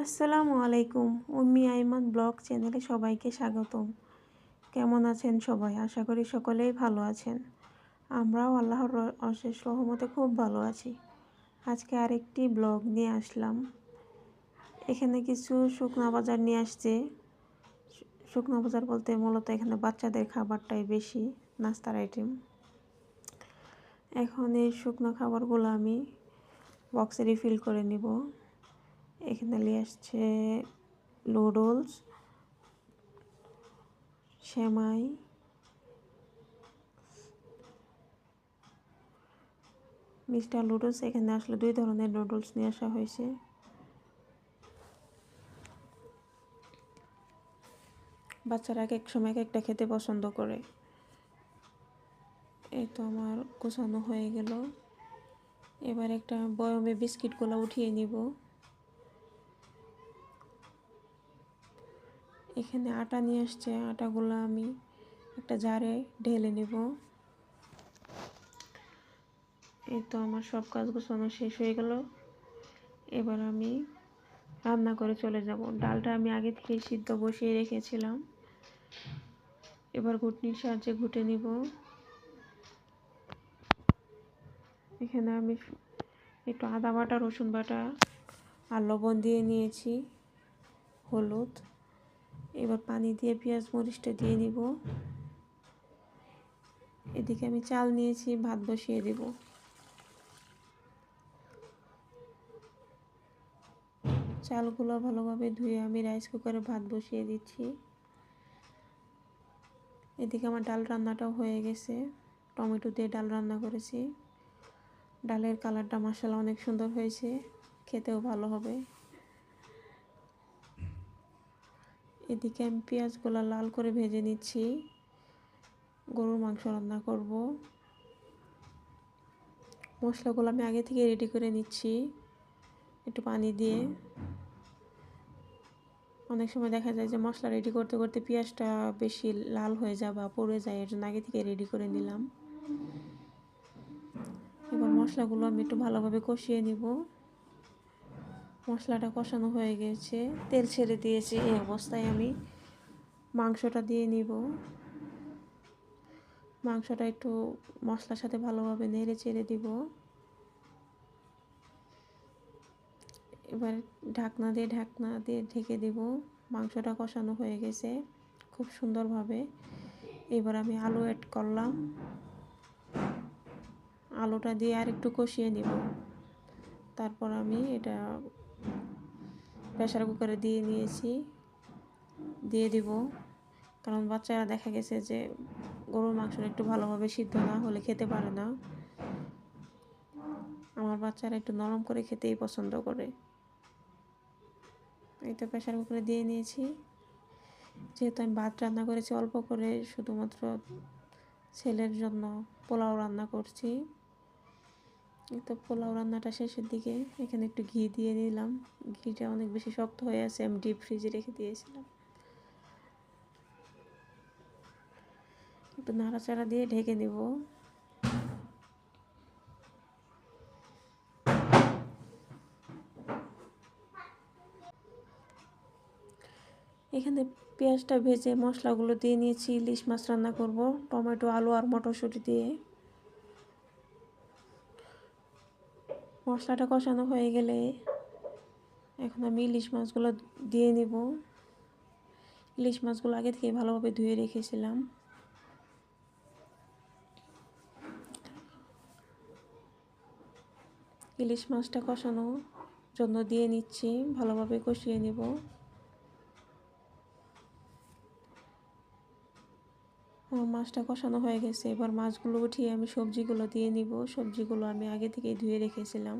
আসসালামু আলাইকুম, উম্মি আইমান ব্লগ চ্যানেলে সবাইকে স্বাগতম। কেমন আছেন সবাই? আশা করি সকলেই ভালো আছেন। আমরাও আল্লাহর অশেষ রহমতে খুব ভালো আছি। আজকে আরেকটি ব্লগ নিয়ে আসলাম। এখানে কিছু শুকনা বাজার নিয়ে আসছে। শুকনা বাজার বলতে মূলত এখানে বাচ্চাদের খাবারটাই বেশি, নাস্তার আইটেম এখন এই শুকনো খাবারগুলো আমি বক্সে রিফিল করে নিব। এখানে নিয়ে আসছে নুডলস সেমাই মিস্টার নুডলস এখানে আসলে দুই ধরনের নুডলস নিয়ে আসা হয়েছে। বাচ্চারা এক এক সময় এক একটা খেতে পছন্দ করে। এই তো আমার গোছানো হয়ে গেল। এবার একটা বয়মে বিস্কিটগুলো উঠিয়ে নিব। এখানে আটা নিয়ে আসছে, আটাগুলো আমি একটা জারে ঢেলে নেব। এই তো আমার সব কাজ গোছানো শেষ হয়ে গেল। এবার আমি রান্না করে চলে যাব। ডালটা আমি আগে থেকে সিদ্ধ বসিয়ে রেখেছিলাম। এবার ঘুটনির সাহায্যে ঘুটে নিব। এখানে আমি একটু আদা বাটা, রসুন বাটা আর লবণ দিয়ে নিয়েছি, হলুদ। এবার পানি দিয়ে পেঁয়াজ মরিচটা দিয়ে নিব এদিকে আমি চাল নিয়েছি, ভাত বসিয়ে দেব। চালগুলো ভালোভাবে ধুয়ে আমি রাইস কুকারে ভাত বসিয়ে দিচ্ছি। এদিকে আমার ডাল রান্নাটাও হয়ে গেছে। টমেটো দিয়ে ডাল রান্না করেছি। ডালের কালারটা মশলা অনেক সুন্দর হয়েছে। খেতেও ভালো হবে। এদিকে আমি পেঁয়াজগুলো লাল করে ভেজে নিচ্ছি। গরুর মাংস রান্না করব। মশলাগুলো আমি আগে থেকে রেডি করে নিচ্ছি। একটু পানি দিয়ে। অনেক সময় দেখা যায় যে মশলা রেডি করতে করতে পেঁয়াজটা বেশি লাল হয়ে যায় বা পড়ে যায় এর জন্য আগে থেকে রেডি করে নিলাম। এবার মশলাগুলো আমি একটু ভালোভাবে কষিয়ে নিব। মশলাটা কষানো হয়ে গেছে। তেল ছেড়ে দিয়েছি এই অবস্থায় আমি। মাংসটা দিয়ে নিব। মাংসটা একটু মশলার সাথে ভালোভাবে নেড়ে চেড়ে দিব। এবার ঢাকনা দিয়ে ঢাকনা দিয়ে ঢেকে দিব। মাংসটা কষানো হয়ে গেছে খুব সুন্দরভাবে। এবার আমি আলু অ্যাড করলাম। আলুটা দিয়ে আর একটু কষিয়ে নিব। তারপর আমি এটা প্রেশার কুকারে দিয়ে নিয়েছি দিয়ে দিব। কারণ বাচ্চারা দেখা গেছে যে গরুর মাংসটা একটু ভালোভাবে সিদ্ধ না হলে খেতে পারে না। আমার বাচ্চারা একটু নরম করে খেতেই পছন্দ করে। এই তো প্রেশার কুকারে দিয়ে নিয়েছি। যেহেতু আমি ভাত রান্না করেছি, অল্প করে শুধুমাত্র ছেলের জন্য পোলাও রান্না করছি। তো পোলাও রান্নাটা শেষের দিকে। এখানে একটু ঘি দিয়ে নিলাম। ঘিটা অনেক বেশি শক্ত হয়ে আছে, আমি ডিপ ফ্রিজে রেখে দিয়েছিলাম। একটু নাড়াচাড়া দিয়ে ঢেকে নেব। এখানে পেঁয়াজটা ভেজে মশলাগুলো দিয়ে নিয়েছি, ইলিশ মাছ রান্না করব, টমেটো, আলু আর মটরশুঁটি দিয়ে। মশলাটা কষানো হয়ে গেলে এখন আমি ইলিশ মাছগুলো দিয়ে নিব। ইলিশ মাছগুলো আগে থেকে ভালোভাবে ধুয়ে রেখেছিলাম। ইলিশ মাছটা কষানোর জন্য দিয়ে নিচ্ছি, ভালোভাবে কষিয়ে নেব। মাছটা কষানো হয়ে গেছে। এবার মাছগুলো উঠিয়ে আমি সবজিগুলো দিয়ে নিব। সবজিগুলো আমি আগে থেকেই ধুয়ে রেখেছিলাম।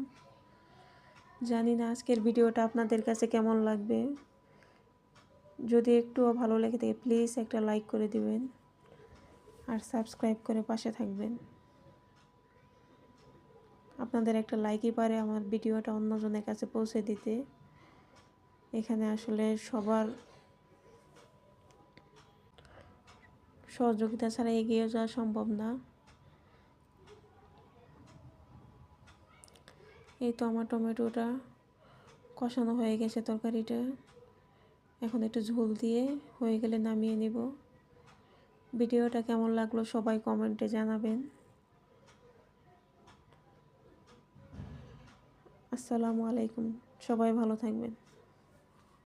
জানি না আজকের ভিডিওটা আপনাদের কাছে কেমন লাগবে। যদি একটুও ভালো লেগে থাকে প্লিজ একটা লাইক করে দিবেন আর সাবস্ক্রাইব করে পাশে থাকবেন। আপনাদের একটা লাইকই পারে আমার ভিডিওটা অন্যজনের কাছে পৌঁছে দিতে। এখানে আসলে সবার সহযোগিতা ছাড়া এগিয়ে যাওয়া সম্ভব না। এই তো আমার টমেটোটা কষানো হয়ে গেছে তরকারিটা। এখন একটু ঝোল দিয়ে হয়ে গেলে নামিয়ে নিব। ভিডিওটা কেমন লাগল সবাই কমেন্টে জানাবেন। আসসালামু আলাইকুম, সবাই ভালো থাকবেন।